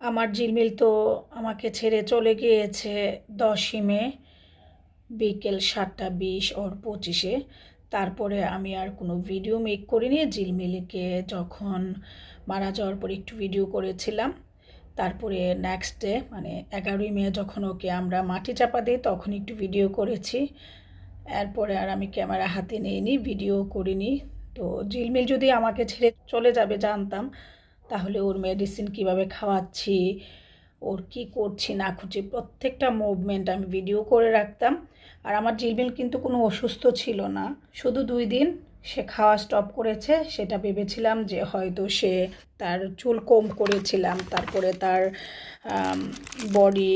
আমার ঝিলমিল তো আমাকে ছেড়ে চলে গিয়েছে দশই মে, বিকেল সাতটা বিশ ওর পঁচিশে। তারপরে আমি আর কোনো ভিডিও মেক করিনি। ঝিলমিলকে যখন মারা যাওয়ার পর একটু ভিডিও করেছিলাম। তারপরে নেক্সট ডে মানে এগারোই মে যখন ওকে আমরা মাটি চাপা দিই, তখন একটু ভিডিও করেছি। এরপরে আর আমি ক্যামেরা হাতে নিইনি, ভিডিও করিনি। তো ঝিলমিল যদি আমাকে ছেড়ে চলে যাবে জানতাম তাহলে ওর মেডিসিন কীভাবে খাওয়াচ্ছি, ওর কি করছি না করছি, প্রত্যেকটা মুভমেন্ট আমি ভিডিও করে রাখতাম। আর আমার জিলবিল কিন্তু কোনো অসুস্থ ছিল না। শুধু দুই দিন সে খাওয়া স্টপ করেছে, সেটা ভেবেছিলাম যে হয়তো সে তার চুল কম করেছিলাম, তারপরে তার বডি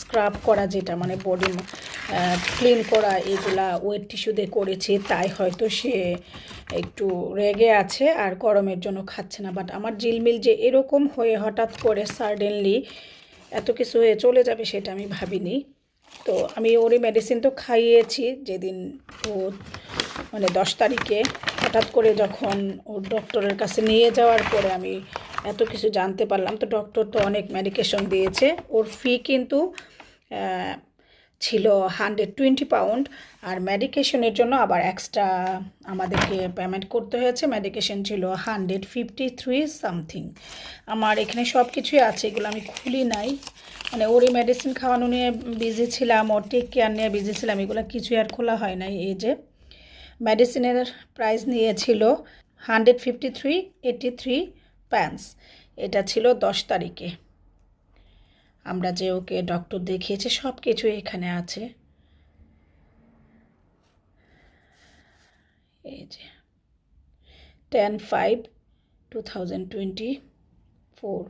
স্ক্রাব করা যেটা মানে বডি ক্লিন করা, এগুলা ওয়েট টিস্যু দিয়ে করেছি, তাই হয়তো সে একটু রেগে আছে আর গরমের জন্য খাচ্ছে না। বাট আমার জিলমিল যে এরকম হয়ে হঠাৎ করে সাডেনলি এত কিছু হয়ে চলে যাবে সেটা আমি ভাবিনি। তো আমি ওরই মেডিসিন তো খাইয়েছি, যেদিন ও মানে দশ তারিখে হঠাৎ করে যখন ওর ডক্টরের কাছে নিয়ে যাওয়ার পরে আমি এত কিছু জানতে পারলাম। তো ডক্টর তো অনেক মেডিকেশন দিয়েছে। ওর ফি কিন্তু ছিল হান্ড্রেড টোয়েন্টি পাউন্ড আর মেডিকেশনের জন্য আবার এক্সট্রা আমাদেরকে পেমেন্ট করতে হয়েছে। মেডিকেশন ছিল হান্ড্রেড ফিফটি থ্রি সামথিং আমার এখানে সব কিছুই আছে, এগুলো আমি খুলি নাই। মানে ওরই মেডিসিন খাওয়ানো নিয়ে বিজি ছিলাম, ওর টেক কেয়ার নিয়ে বিজি ছিলাম, এগুলো কিছুই আর খোলা হয় নাই। এই যে মেডিসিনের প্রাইস নিয়েছিল hundred fifty three eighty three pence এটা ছিল দশ তারিখে। আমরা যে ওকে ডক্টর দেখিয়েছি সব কিছু এখানে আছে। এই যে, ten five two thousand twenty four.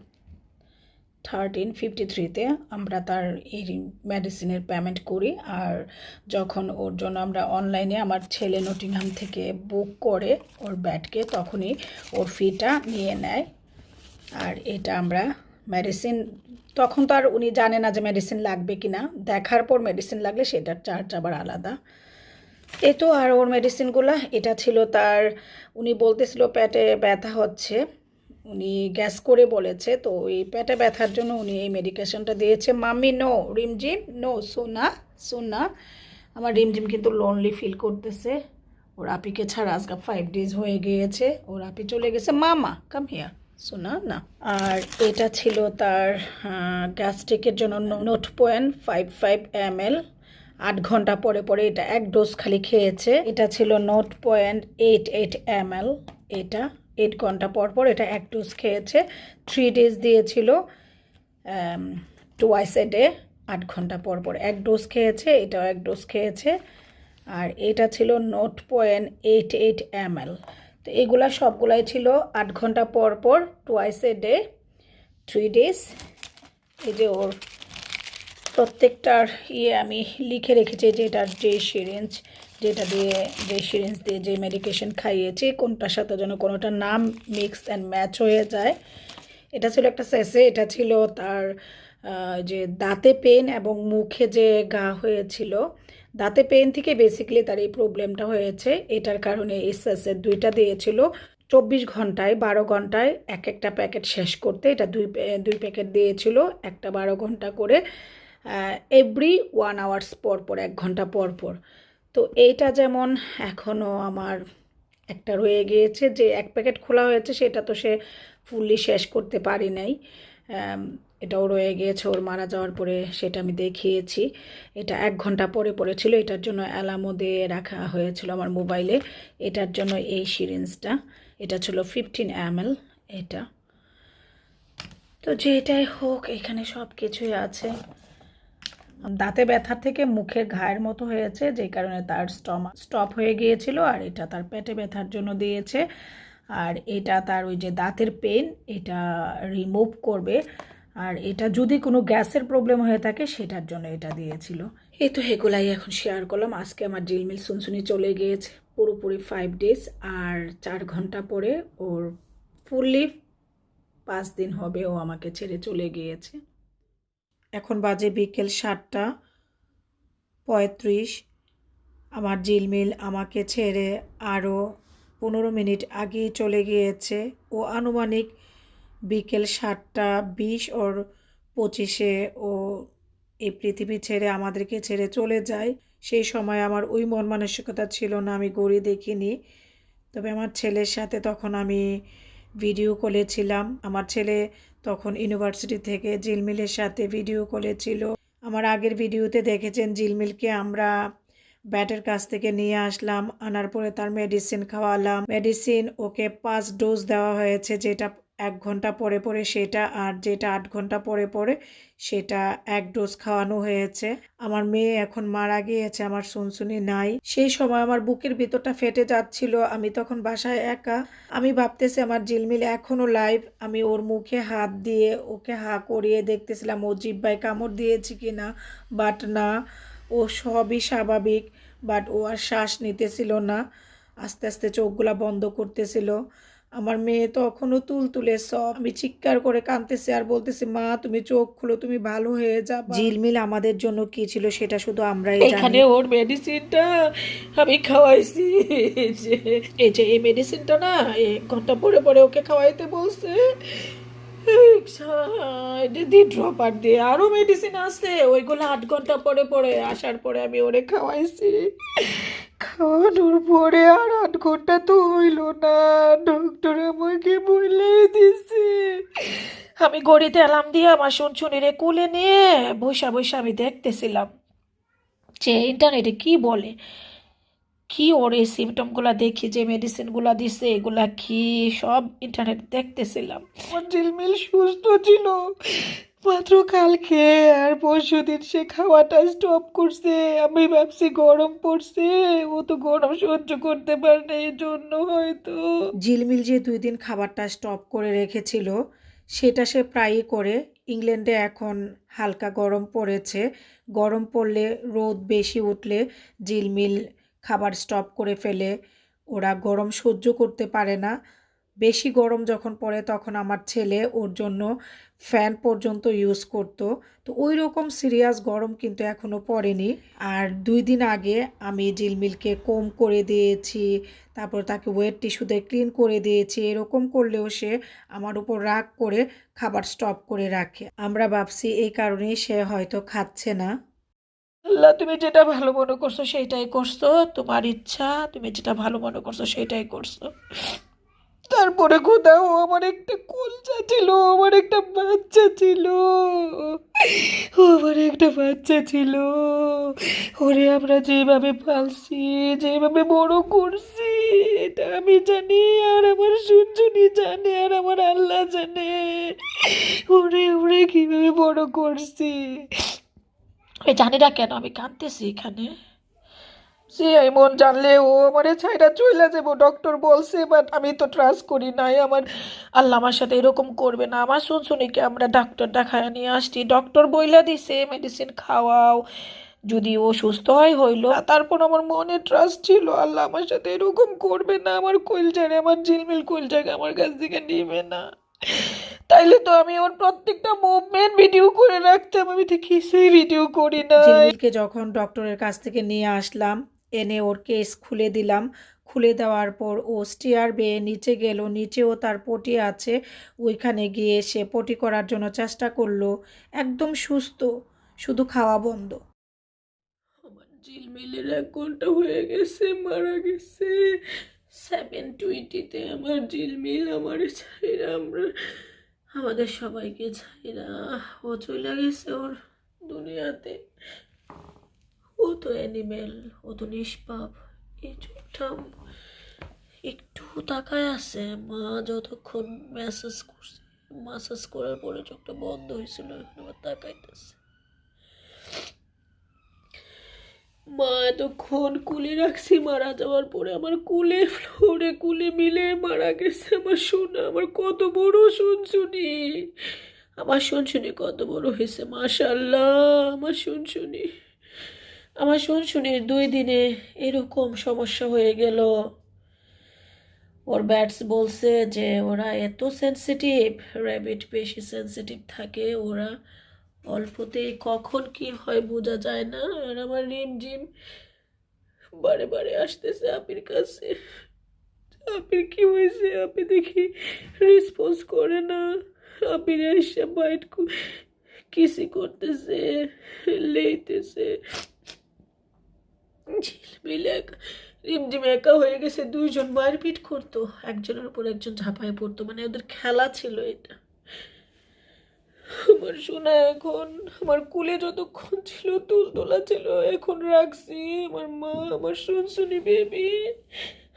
Thirteen fifty থ্রিতে আমরা তার এই মেডিসিনের পেমেন্ট করি। আর যখন ওর জন্য আমরা অনলাইনে আমার ছেলে নটিংহাম থেকে বুক করে ওর ব্যাটকে তখনই ওর ফিটা নিয়ে নেয়। আর এটা আমরা মেডিসিন তখন তো আর উনি জানে না যে মেডিসিন লাগবে কি না দেখার পর মেডিসিন লাগলে সেটার চার্জ আবার আলাদা। এই তো আর ওর মেডিসিনগুলো এটা ছিল তার উনি বলতেছিল পেটে ব্যথা হচ্ছে। উনি গ্যাস করে বলেছে, তো এই পেটে ব্যথার জন্য উনি এই মেডিকেশনটা দিয়েছে। মাম্মি নো রিমঝিম নো সোনা সোনা। আমার রিমঝিম কিন্তু লোনলি ফিল করতেছে। ওর আপিকে ছাড়া আজকে ফাইভ ডেজ হয়ে গিয়েছে। ওর আপি চলে গেছে। মামা কাম হিয়ার শোনা না। আর এটা ছিল তার গ্যাস্ট্রিকের জন্য nought point five five M L আট ঘণ্টা পরে পরে এটা এক ডোজ খালি খেয়েছে। এটা ছিল note point eight eight M L এটা এইট ঘণ্টা পর পর এটা এক ডোজ খেয়েছে। থ্রি ডেজ দিয়েছিল টুয়াইস এ ডে আট ঘণ্টা পর পর। এক ডোজ খেয়েছে, এটাও এক ডোজ খেয়েছে। আর এটা ছিল nought point eight eight M তো এগুলা সবগুলাই ছিল আট ঘণ্টা পর পর twice a day three days এই যে ওর প্রত্যেকটার ইয়ে আমি লিখে রেখেছি যে এটার যে সিরিঞ্জ যেটা দিয়ে, যে সিরিঞ্জ দিয়ে যে মেডিকেশন খাইয়েছি, কোনটার সাথে যেন কোনোটার নাম মিক্স অ্যান্ড ম্যাচ হয়ে যায়। এটা ছিল একটা সেসে এটা ছিল তার যে দাঁতে পেন এবং মুখে যে গা হয়েছিল। দাঁতে পেন থেকে বেসিক্যালি তার এই প্রবলেমটা হয়েছে। এটার কারণে এই সেসে দুইটা দিয়েছিল। চব্বিশ ঘন্টায়, বারো ঘন্টায় এক একটা প্যাকেট শেষ করতে এটা দুই দুই প্যাকেট দিয়েছিল, একটা বারো ঘণ্টা করে এভরি ওয়ান আওয়ার্স পর পর, এক ঘণ্টা পর পর। তো এইটা যেমন এখনও আমার একটা রয়ে গিয়েছে, যে এক প্যাকেট খোলা হয়েছে সেটা তো সে ফুললি শেষ করতে পারি নাই। এটাও রয়ে গিয়েছে ওর মারা যাওয়ার পরে সেটা আমি দেখিয়েছি। এটা এক ঘণ্টা পরে পড়েছিল, এটার জন্য অ্যালামও দিয়ে রাখা হয়েছিল আমার মোবাইলে। এটার জন্য এই সিরিঞ্জটা, এটা ছিল ফিফটিন এম এটা। তো যেটাই হোক, এখানে সব কিছুই আছে। দাঁতে ব্যথার থেকে মুখের ঘায়ের মতো হয়েছে যে কারণে তার স্টমা স্টপ হয়ে গিয়েছিল আর এটা তার পেটে ব্যথার জন্য দিয়েছে। আর এটা তার ওই যে দাঁতের পেন, এটা রিমুভ করবে। আর এটা যদি কোনো গ্যাসের প্রবলেম হয়ে থাকে, সেটার জন্য এটা দিয়েছিল। এই তো হেগুলাই এখন শেয়ার করলাম। আজকে আমার জিলমিল সুনসুনি চলে গিয়েছে পুরোপুরি ফাইভ ডেজ আর চার ঘণ্টা পরে ওর ফুললি পাঁচ দিন হবে ও আমাকে ছেড়ে চলে গিয়েছে। এখন বাজে বিকেল সাতটা পঁয়ত্রিশ। আমার জিলমিল আমাকে ছেড়ে আরও পনেরো মিনিট আগেই চলে গিয়েছে ও আনুমানিক বিকেল সাতটা বিশ ওর পঁচিশে ও এই পৃথিবী ছেড়ে আমাদেরকে ছেড়ে চলে যায়। সেই সময় আমার ওই মন মানসিকতা ছিল না, আমি গড়ি দেখিনি। তবে আমার ছেলের সাথে তখন আমি ভিডিও কলে ছিলাম আমার ছেলে তখন ইউনিভার্সিটি থেকে জিলমিলের সাথে ভিডিও কলে ছিল আমার আগের ভিডিওতে দেখেছেন জিলমিলকে আমরা ব্যাটের কাছ থেকে নিয়ে আসলাম, আনার পরে তার মেডিসিন খাওয়ালাম। মেডিসিন ওকে পাঁচ ডোজ দেওয়া হয়েছে, যেটা এক ঘণ্টা পরে পরে সেটা আর যেটা আট ঘণ্টা পরে পরে সেটা এক ডোজ খাওয়ানো হয়েছে। আমার মেয়ে এখন মারা গিয়েছে, আমার শুনশুনি নাই। সেই সময় আমার বুকের ভিতরটা ফেটে যাচ্ছিল, আমি তখন বাসায় একা। আমি ভাবতেছি আমার জিলমিল এখনও লাইভ আমি ওর মুখে হাত দিয়ে ওকে হা করিয়ে দেখতেছিলাম, ও জিব্বায় কামড় দিয়েছে কিনা বাট না, ও সবই স্বাভাবিক বাট ও আর শ্বাস নিতেছিল না। আস্তে আস্তে চোখগুলা বন্ধ করতেছিল। আমার মেয়ে তখনও তুল তুলে সব। আমি চিৎকার করে কাঁদতেছি আর বলতেছি মা তুমি চোখ খুলো তুমি ভালো হয়ে যা ঝিলমিল আমাদের জন্য কি ছিল সেটা শুধু আমরাই এখানে ওর মেডিসিনটা আমি খাওয়াইছি। এই যে এই যে এই মেডিসিনটা না এক ঘণ্টা পরে পরে ওকে খাওয়াইতে বলছে দি ড্রপার দিয়ে আরও মেডিসিন আছে। ওইগুলো আট ঘণ্টা পরে পরে আসার পরে আমি ওরে খাওয়াইছি। খাওয়ানোর পরে আর আট ঘণ্টা তো হইল না। ডক্টর আমাকে বলেই দিছে। আমি গড়িতে অ্যালার্ম দিয়ে আমার শুনছুনিরে কুলে নিয়ে বৈশা বৈশা আমি দেখতেছিলাম। যে ইন্টারনেটে কি বলে? কি ওর এই সিমটমগুলো দেখি যে মেডিসিনগুলো দিছে এগুলা কি সব ইন্টারনেট দেখতেছিলাম। আমার ঝিলমিল সুস্থ ছিল। মাত্র কালকে আর পরশু দিন সে খাওয়াটা স্টপ করছে। আমি ভাবছি গরম পড়ছে, ও তো গরম সহ্য করতে পারে না এই জন্য হয়তো। ঝিলমিল যে দুই দিন খাবারটা স্টপ করে রেখেছিল, সেটা সে প্রায়ই করে। ইংল্যান্ডে এখন হালকা গরম পড়েছে। গরম পড়লে রোদ বেশি উঠলে ঝিলমিল খাবার স্টপ করে ফেলে। ওরা গরম সহ্য করতে পারে না। বেশি গরম যখন পড়ে তখন আমার ছেলে ওর জন্য ফ্যান পর্যন্ত ইউজ করতো। তো ওই রকম সিরিয়াস গরম কিন্তু এখনও পড়েনি। আর দুই দিন আগে আমি জিলমিলকে কম করে দিয়েছি, তারপর তাকে ওয়েট টিস্যুতে ক্লিন করে দিয়েছি, এরকম করলেও সে আমার উপর রাগ করে খাবার স্টপ করে রাখে। আমরা ভাবছি এই কারণেই সে হয়তো খাচ্ছে না। আল্লাহ, তুমি যেটা ভালো মনে করছ সেইটাই করছ। তোমার ইচ্ছা, তুমি যেটা ভালো মনে করছ সেইটাই করছ। তারপরে কোথাও আমার একটা কলজা ছিল, আমার একটা বাচ্চা ছিল। আমার একটা বাচ্চা ছিল। ওরে, আমরা যেভাবে পালছি, যেভাবে বড় করছি, এটা আমি জানি, আর আমার সুনজুনি জানে, আর আমার আল্লাহ জানে। ওরে ওরে, কীভাবে বড় করছি। জানি না কেন আমি কাঁদতেছি এখানে? সে এমন জানলে ও আমারে ছাইরা চইলা যাব ডক্টর বলছে বাট আমি তো ট্রাস্ট করি নাই আমার। আল্লাহ আমার সাথে এরকম করবে না। আমার শুন শুনিকে আমরা ডাক্তার দেখায় নিয়ে আসছি। ডক্টর বইলা দিছে মেডিসিন খাওয়াও, যদি ও সুস্থ হয়, হইল। তারপর আমার মনে ট্রাস্ট ছিল, আল্লাহ আমার সাথে এরকম করবে না। আমার কইলজারে আমার ঝিলমিল কইলজাকে আমার কাছ থেকে নিবে না। তাইলে তো আমি ওর প্রত্যেকটা মুভমেন্ট ভিডিও করে রাখতাম। আমি তো কিছুই ভিডিও করি না যখন ডক্টরের কাছ থেকে নিয়ে আসলাম এনে ওর কেস খুলে দিলাম। খুলে দেওয়ার পর ও স্টিয়ার বেয়ে নিচে গেল, নিচেও তার পটি আছে। ওইখানে গিয়ে সে পটি করার জন্য চেষ্টা করল। একদম সুস্থ, শুধু খাওয়া বন্ধ। আমার ঝিলমিলের এক ঘণ্টা হয়ে গেছে, মারা গেছে। সেভেন টোয়েন্টিতে আমার ঝিলমিল আমার ছাইরা, আমরা আমাদের সবাইকে ছাইরা ও চলে গেছে ওর দুনিয়াতে। ও তো অ্যানিমেল ও তো নিষ্পাপ। এই চোখটা একটু তাকায় আছে। মা যতক্ষণ মেসেজ করছে মেসেজ করার পরে চোখটা বন্ধ হয়েছিল, এখন আবার তাকাইতেছে। মা এতক্ষণ কুলে রাখছি, মারা যাওয়ার পরে আমার কুলে ফ্লোরে কুলে মিলে মারা গেছে। আমার সোনা, আমার কত বড় শুনশুনি। আমার শুনশুনি কত বড় হয়েছে মাশাল্লাহ আমার শুনশুনি। আমার শুন শুনশুনির দুই দিনে এরকম সমস্যা হয়ে গেল। ওর ব্যাটস বলছে যে ওরা এত সেন্সিটিভ র্যাবিট বেশি সেন্সিটিভ থাকে, ওরা অল্পতেই কখন কি হয় বোঝা যায় না। আর আমার রিম জিম বারে বারে আসতেছে আপির কাছে। আপির কি হয়েছে? আপনি দেখি রেসপন্স করে না। আপনি এসে বাইট কিসি করতেছে, লেইতেছে। ঝিলমিল একা রিমঝিম একা হয়ে গেছে, দুইজন মারপিট করতো, একজনের উপর একজন ঝাঁপায় পড়তো মানে ওদের খেলা ছিল এটা। আমার সোনা এখন, আমার কুলে যতক্ষণ ছিল তুল তোলা ছিল, এখন রাখছি। আমার মা, আমার শুনশুনি বেবি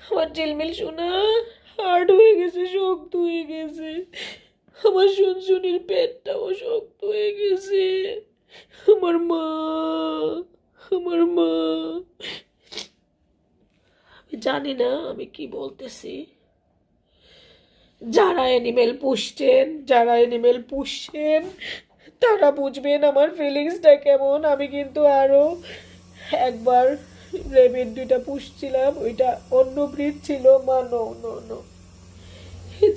আমার ঝিলমিল সোনা হার্ড হয়ে গেছে, শক্ত হয়ে গেছে। আমার শুনশুনির পেটটাও শক্ত হয়ে গেছে। আমার মা আমার মা। জানি না, আমি কি বলতেছি। যারা অ্যানিমেল পুষছেন, যারা অ্যানিমেল পুষছেন, তারা বুঝবেন আমার ফিলিংসটা কেমন। আমি কিন্তু আরও একবার রেবিট দুইটা পুষছিলাম, ওইটা অন্য ব্রিড ছিল। মা নো নো নো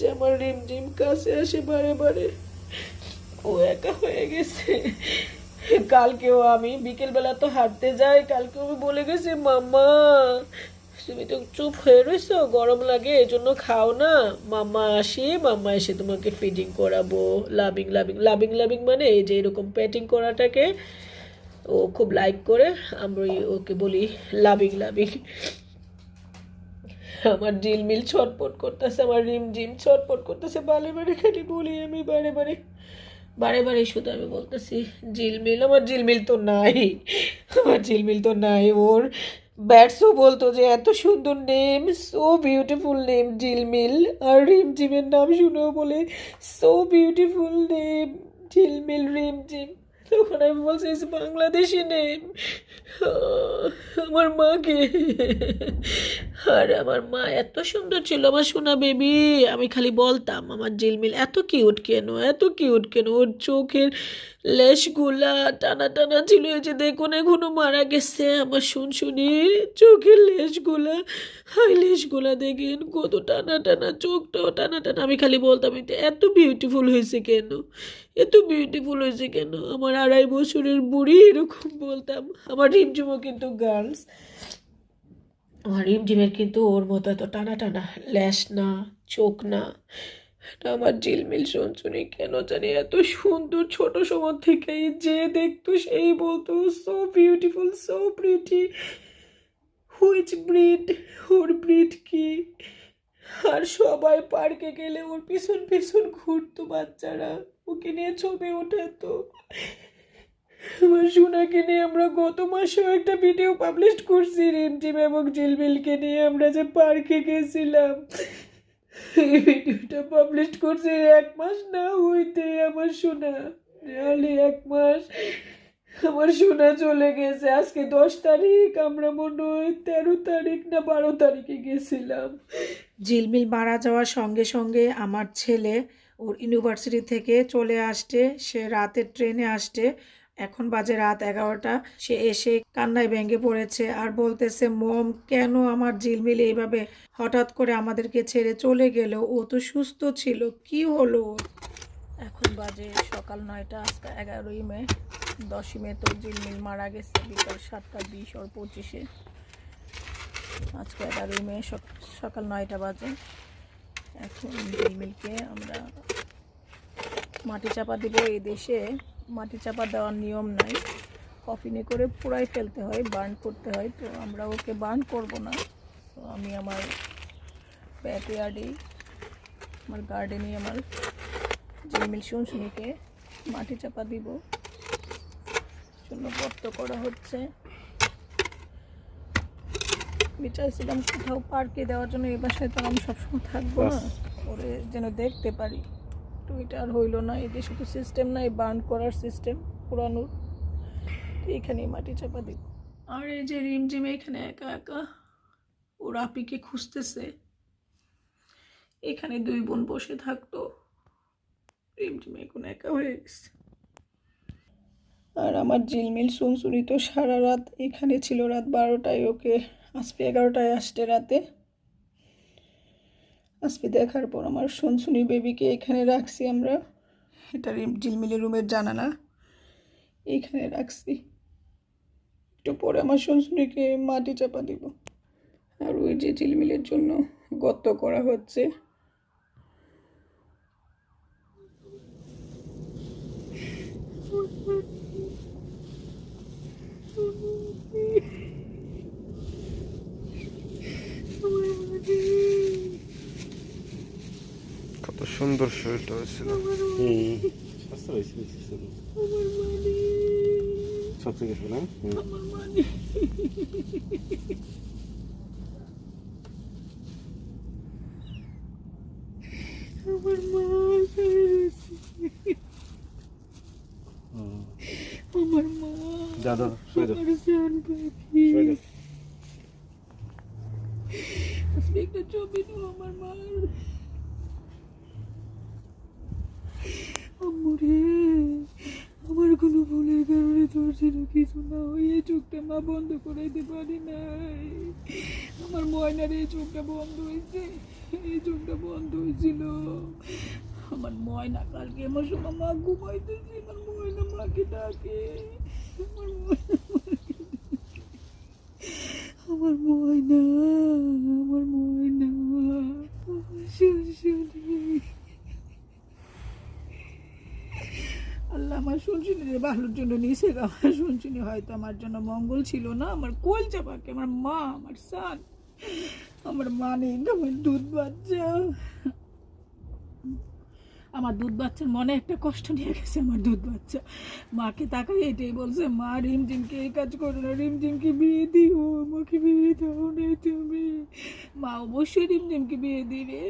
যে আমার রিমঝিম কাছে আসে বারে বারে। ও একা হয়ে গেছে। কালকেও আমি, বিকেলবেলা তো হাঁটতে যাই কালকে আমি বলে গেছি, মাম্মা, তুমি তো চুপ হয়ে রয়েছো গরম লাগে এই জন্য খাও না। মাম্মা আসি, মাম্মা এসে তোমাকে ফিডিং করাবো। লাভিং লাভিং লাভিং লাভিং মানে এই যে এরকম প্যাটিং করাটাকে ও খুব লাইক করে, আমরা ওকে বলি লাভিং লাভিং। আমার ঝিলমিল ছটপট করতেছে, আমার রিম জিম ছটপট করতেছে বারে বারে খালি বলি আমি বারে বারে বারে বারে শুধু আমি বলতেছি ঝিলমিল আমার ঝিলমিল তো নাই। আমার ঝিলমিল তো নাই ওর। ব্যাটসও বলতো যে, এত সুন্দর নেম সো বিউটিফুল নেম ঝিলমিল আর রিম জিমের নাম শুনেও বলে সো বিউটিফুল নেম ঝিলমিল রিম জিম তখন আমি বলছি বাংলাদেশি নেম আমার মাকে। আর আমার মা এত সুন্দর ছিল, আমার সোনা বেবি, আমি খালি বলতাম, আমার জিলমিল এত কিউট কেন, এত কিউট কেন? ওর চোখের লেশগুলা টানা টানা ছিল, এই যে দেখুন, এখনও মারা গেছে। আমার শুনশুনির চোখের লেশগুলা, হাই লেশগুলা দেখেন, কত টানা টানা, চোখটাও টানা টানা। আমি খালি বলতাম, এত বিউটিফুল হয়েছে কেন? এত বিউটিফুল হয়েছে কেন? আমার আড়াই বছরের বুড়ি, এরকম বলতাম। আমার রিমঝিমও কিন্তু গার্লস আমার রিমঝিমের কিন্তু ওর মতো এত টানা টানা, ল্যাশ না, চোখ না। এটা আমার ঝিলমিল শুনছুনি, কেন জানি এত সুন্দর ছোট সময় থেকেই যে দেখতো সেই বলতো so beautiful so pretty which breed or breed কি? আর সবাই পার্কে গেলে ওর পিছন পিছন ঘুরতো বাচ্চারা। ওকে নিয়ে ছবি ওঠাতো আমার সোনাকে নিয়ে আমরা গত মাসেও একটা ভিডিও পাবলিশ করছি রিমটিম এবং জিলবিলকে নিয়ে। আমরা যে পার্কে গেছিলাম। এই ভিডিওটা পাবলিশ করছি এক মাস না হইতে আমার সোনা। রিয়ালি এক মাস। আমার সোনা চলে গেছে। আজকে দশ তারিখ, আমরা মনে হয় তেরো তারিখ না বারো তারিখে গেছিলাম। ঝিলমিল মারা যাওয়ার সঙ্গে সঙ্গে আমার ছেলে ওর ইউনিভার্সিটি থেকে চলে আসছে। সে রাতের ট্রেনে আসছে। এখন বাজে রাত এগারোটা। সে এসে কান্নায় ভেঙে পড়েছে আর বলতেছে, মম, কেন আমার ঝিলমিল এইভাবে হঠাৎ করে আমাদেরকে ছেড়ে চলে গেল? ও তো সুস্থ ছিল। কি হলো? এখন বাজে সকাল নয়টা, আজকে এগারোই মে। দশই মে তো ঝিলমিল মারা গেছে, বিকাল সাতটা বিশ ওর পঁচিশে। আজকে এগারোই মে, সক- সকাল নয়টা বাজে। এখন ঝিলমিলকে আমরা মাটি চাপা দিব এই দেশে, মাটি চাপা দেওয়ার নিয়ম নাই। কফিনে করে পুরাই ফেলতে হয়, বার্ন করতে হয়, তো আমরা ওকে বার্ন করব না। তো আমি আমার ব্যাকয়ার্ডেই আমার গার্ডেনে আমার ঝিলমিল শুনশুনিকে মাটি চাপা দিব। জন্য গর্ত করা হচ্ছে। আমি চাইছিলাম কোথাও পার্কে দেওয়ার জন্য এই বাসায় তো আমি সবসময় থাকব না। ওরে যেন দেখতে পারি। তো এটা আর হইল না এই দেশে তো সিস্টেম নাই বার্ন করার সিস্টেম পুরানোর। তো এখানেই মাটি চাপা দিব আর এই যে রিমঝিম এখানে একা একা ও রাপিকে খুঁজতেছে। এখানে দুই বোন বসে থাকতো। রিমঝিম এখন একা হয়ে গেছে। আর আমার ঝিলমিল সুনসুনি তো সারা রাত এখানে ছিল, রাত বারোটায় ওকে আসবে এগারোটায় আসতে রাতে। আসবে দেখার পর আমার সুনসুনি বেবিকে এখানে রাখছি আমরা। এটা ঝিলমিলের রুমের জানালা। এইখানে রাখছি। একটু পরে আমার সুনসুনিকে মাটি চাপা দিব। আর ওই যে ঝিলমিলের জন্য গর্ত করা হচ্ছে কত সুন্দর শরীরটা হয়েছিল। আমার মা আমার মা আমার জান পাখি শুয়ে দাও আজকে একটা ছবি দাও আমার মার আম্মুরে আমার কোনো ভুলের কারণে তোর যেন কিছু না হয় চোখটা মা বন্ধ করাইতে পারি নাই। আমার ময়নার এই চোখটা বন্ধ হয়েছে এই চোখটা বন্ধ হয়েছিল আমার ময়না কালকে আমার সময় মা ঘুমাইতেছে, আমার ময়না মাকে ডাকে। আমার ময়না। আমার ময়না আমার ময়না শুনশুনি আল্লাহ আমার শুনশুনি রে ভালোর জন্য নিষে আমার শুনশুনি হয়তো আমার জন্য মঙ্গল ছিল না। আমার কোল চাপাকে, আমার মা, আমার সান। আমার মা নেই আমার দুধ বাচ্চা। আমার দুধ বাচ্চার মনে একটা কষ্ট নিয়ে গেছে, আমার দুধ বাচ্চা। মাকে তাকাই এটাই বলছে, মা রিমঝিমকে এই কাজ করো না? রিমঝিমকে বিয়ে দিও? আমাকে বিয়ে দাও না তুমি। মা অবশ্যই রিমঝিমকে বিয়ে দিবে।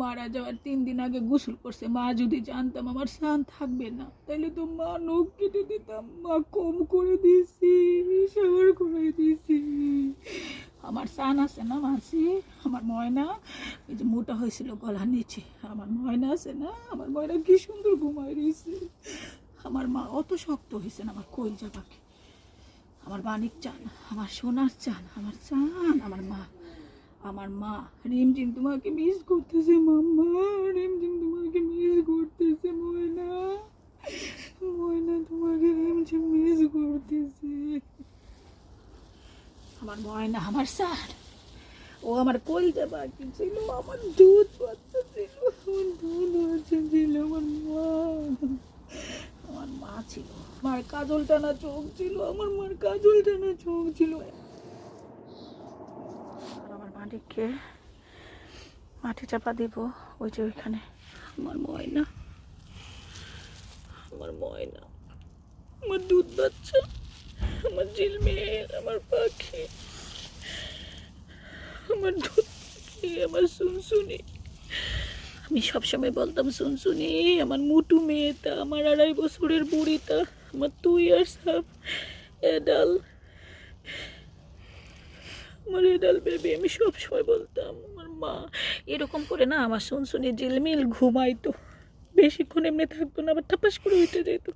মারা যাওয়ার তিন দিন আগে গোসল করছে। মা যদি জানতাম আমার সান থাকবে না তাহলে তো মা নখ কেটে দিতাম। মা কম করে দিয়েছি শাওয়ার করে দিয়েছি। আমার সান আছে না মাসি? আমার ময়না? এই যে মোটা হয়েছিল গলার নিচে। আমার ময়না আছে না? আমার ময়না কি সুন্দর ঘুমায় রয়েছে। আমার মা অত শক্ত হয়েছে না আমার কইলজা পাখি আমার মানিক চান, আমার সোনার চান, আমার চান আমার মা। আমার মা, রিমঝিম তোমাকে মিস করতেছে মাম্মা, রিমঝিম তোমাকে মিস করতেছে ময়না ময়না তোমাকে রিমঝিম মিস করতেছে। আমার ময়না, আমার স্যার, ও আমার কলজা বাকি ছিল, আমার দুধ বাচ্চা ছিল, আমার দুধ বাচ্চা ছিল, আমার মা আমার মা ছিল। মার কাজল টানা চোখ ছিল, আমার মার কাজল টানা চোখ ছিল। আর মাটি চাপা দিব, ওই যে ওইখানে। আমার ময়না। আমার ময়না। আমার দুধ বাচ্চা। আমার ঝিলমিল আমার পাখি। আমার দুধ পাখি, আমার শুনশুনি আমি সবসময় বলতাম শুনশুনি আমার মুটু মেয়েটা, আমার আড়াই বছরের বুড়িটা, আমার তুই আর সাপ এডাল আমার এডাল বেবি, আমি সবসময় বলতাম, আমার মা এরকম করে না, আমার শুনশুনি ঝিলমিল ঘুমাইতো। বেশিক্ষণ এমনি থাকতো না, আবার টাপাস করে উঠে যেত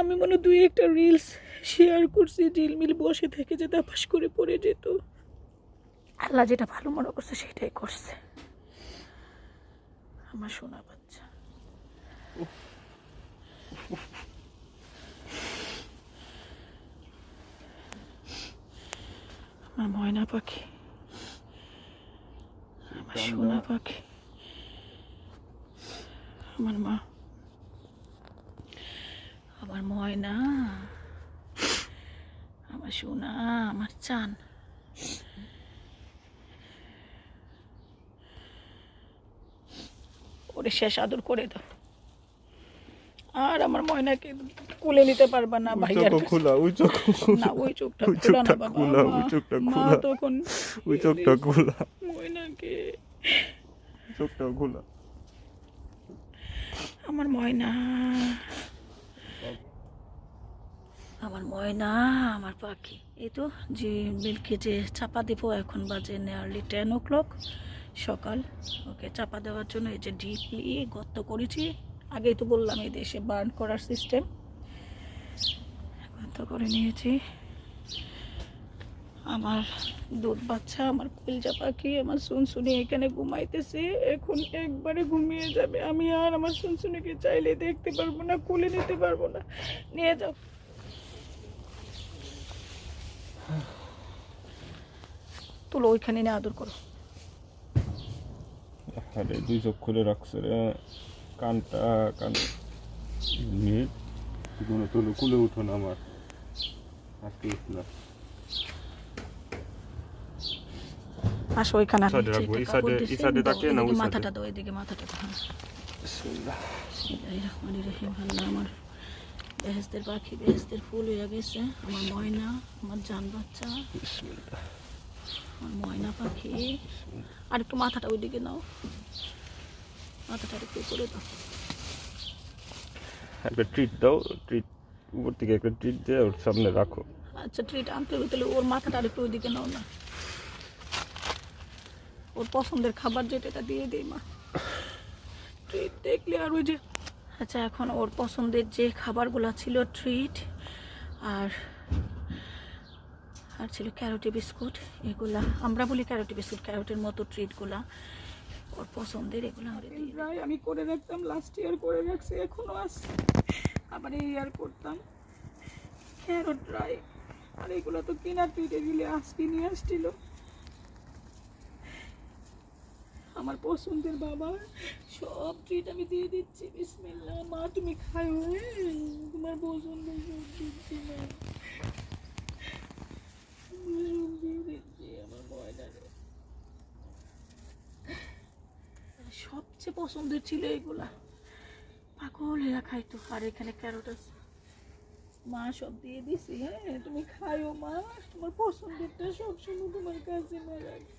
আমি মনে দুই একটা রিলস শেয়ার করছি, ঝিলমিল বসে থেকে যে তাপাস করে পড়ে যেত। আল্লাহ যেটা ভালো মনে করছে, সেটাই করছে। আমার শোনা বাচ্চা। আমার ময়না পাখি আমার সোনা পাখি আমার মা আমার ময়না আমার সোনা আমার চান ওরে শেষ আদর করে দাও আর আমার ময়নাকে কোলে নিতে পারবা না ওই ভাইয়ার খোলা ওই চোখ না ওই চোখটা ওই খোলা না চোখটা খোলা, ওই চোখটা খোলা। তখন ওই চোখটা খোলা। ময়নাকে। চোখটাও খোলা। আমার ময়না। আমার ময়না আমার পাখি। এই তো যে মিল্কে যে চাপা দেবো এখন বাজে নিয়ারলি টেন ও ক্লক সকাল। ওকে চাপা দেওয়ার জন্য এই যে ডিপলি গর্ত করেছি। আগেই তো বললাম, এই দেশে বার্ন করার সিস্টেম গর্ত করে নিয়েছি। আমার দুধ বাচ্চা, আমার কুলজা পাখি, আমার শুনশুনি এখানে ঘুমাইতেছে। এখন একবারে ঘুমিয়ে যাবে। আমি আর আমার শুনশুনিকে চাইলে দেখতে পারব না কোলে নিতে পারব না। নিয়ে যাও। তুলো ওইখানে নিয়ে আদর করো। দুই চোখ খুলে রাখছে রে। কানটা কান মিট কোনো তুলো কুলে উঠো না আমার। আজকে উঠলাম আসো ওইখানে? মাথাটা দাও এদিকে মাথাটা দাও হ্যাঁ। আমার বেহেস্তের পাখি বেহেস্তের ফুল হয়ে গেছে। আমার ময়না আমার জান বাচ্চা। আমার ময়না পাখি। আর একটু মাথাটা ওইদিকে নাও। মাথাটা একটু করে দাও। একটা ট্রিট দাও ট্রিট উপর থেকে একটা ট্রিট দিয়ে ওর সামনে রাখো। আচ্ছা ট্রিট আনতে হবে তাহলে ওর মাথাটা আর একটু ওইদিকে নাও না। ওর পছন্দের খাবার যেটা দিয়ে দিই মা। ট্রিট দেখলে আর ওই যে আচ্ছা এখন ওর পছন্দের যে খাবারগুলো ছিল ট্রিট আর আর ছিল ক্যারোটি বিস্কুট এগুলা। আমরা বলি ক্যারোটি বিস্কুট ক্যারোটের মতো ট্রিটগুলা ওর পছন্দের, এগুলো আমরা দিই। প্রায় আমি করে রাখতাম লাস্ট ইয়ার করে রাখছি, এখনও আছে। আবার এই ইয়ার করতাম। ক্যারোট ড্রাই আর এগুলো তো কেনা ট্রিটে দিলে আজকে নিয়ে আসছিল। আমার পছন্দের বাবা সব ট্রিট আমি দিয়ে দিচ্ছি, বিসমিল্লাহ। মা, তুমি খাও হ্যাঁ? তোমার পছন্দের সব দিচ্ছি মা দিয়ে দিচ্ছি আমার ময়নারে সবচেয়ে পছন্দের ছিল এগুলা। পাগল এরা খাইতো আর এখানে ক্যারোট আছে। মা সব দিয়ে দিছি হ্যাঁ তুমি খাইও মা। তোমার পছন্দেরটা সবসময় তোমার কাছে মা রাখছি।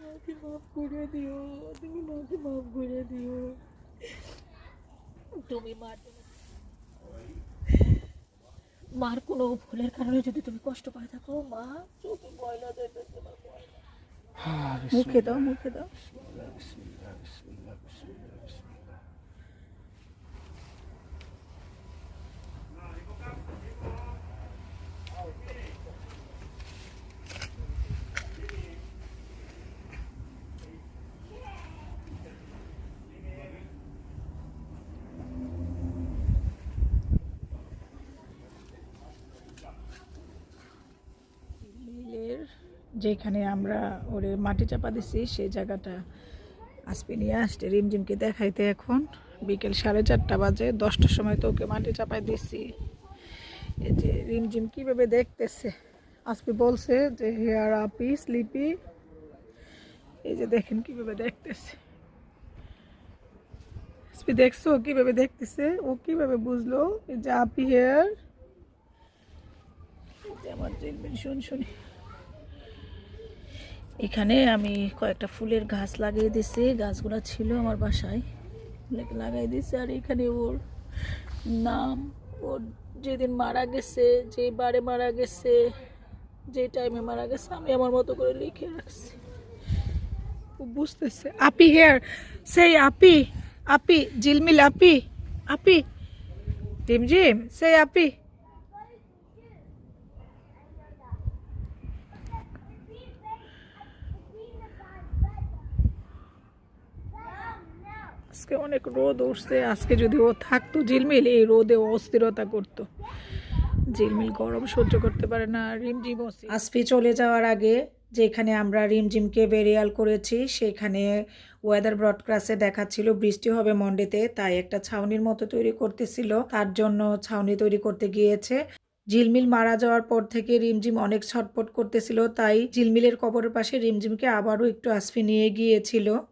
মাকে মাফ করে দিও তুমি মাকে মাফ করে দিও। তুমি মার জন্য মার কোনো ভুলের কারণে যদি তুমি কষ্ট পাই থাকো মা চোখে ময়লা দেবে তোমার ময়লা। মুখে দাও মুখে দাও। যেখানে আমরা ওরে মাটি চাপা দিছি সেই জায়গাটা আসবে নিয়ে আসছে। রিমঝিমকে দেখাইতে এখন বিকেল সাড়ে চারটা বাজে, দশটার সময় তো ওকে মাটি চাপায় দিছি। এই যে রিমঝিম কীভাবে দেখতেছে? আসপি বলছে যে হেয়ার আপি স্লিপি এই যে দেখেন কীভাবে দেখতেছে। আসপি দেখছ ও কীভাবে দেখতেছে? ও কীভাবে বুঝলো? এই যে আপি হেয়ার আমার জিলমিল শুন, শুনি। এখানে আমি কয়েকটা ফুলের গাছ লাগিয়ে দিছি। গাছগুলো ছিল আমার বাসায়। লাগাই দিছি আর এখানে ওর নাম। ওর যেদিন মারা গেছে, যে বারে মারা গেছে, যে টাইমে মারা গেছে, আমি আমার মতো করে লিখে রাখছি। বুঝতেছে। আপি হেয়ার সেই আপি আপি, জিলমিল আপি আপি। জিম জিম সেই আপি। আজকে অনেক রোদ উঠছে, আজকে যদি ও থাকতো ঝিলমিল, এই রোদে অস্থিরতা করতো। ঝিলমিল গরম সহ্য করতে পারে না, রিমঝিম আসফি চলে যাওয়ার আগে যেখানে আমরা রিমঝিমকে বেরিয়াল করেছি, সেখানে ওয়েদার ব্রডকাস্টে দেখাচ্ছিল, বৃষ্টি হবে মন্ডেতে, তাই একটা ছাউনির মতো তৈরি করতেছিল, তার জন্য ছাউনি তৈরি করতে গিয়েছে। ঝিলমিল মারা যাওয়ার পর থেকে রিমঝিম অনেক ছটপট করতেছিল, তাই ঝিলমিলের কবরের পাশে রিমঝিমকে আবারও একটু আসফি নিয়ে গিয়েছিল।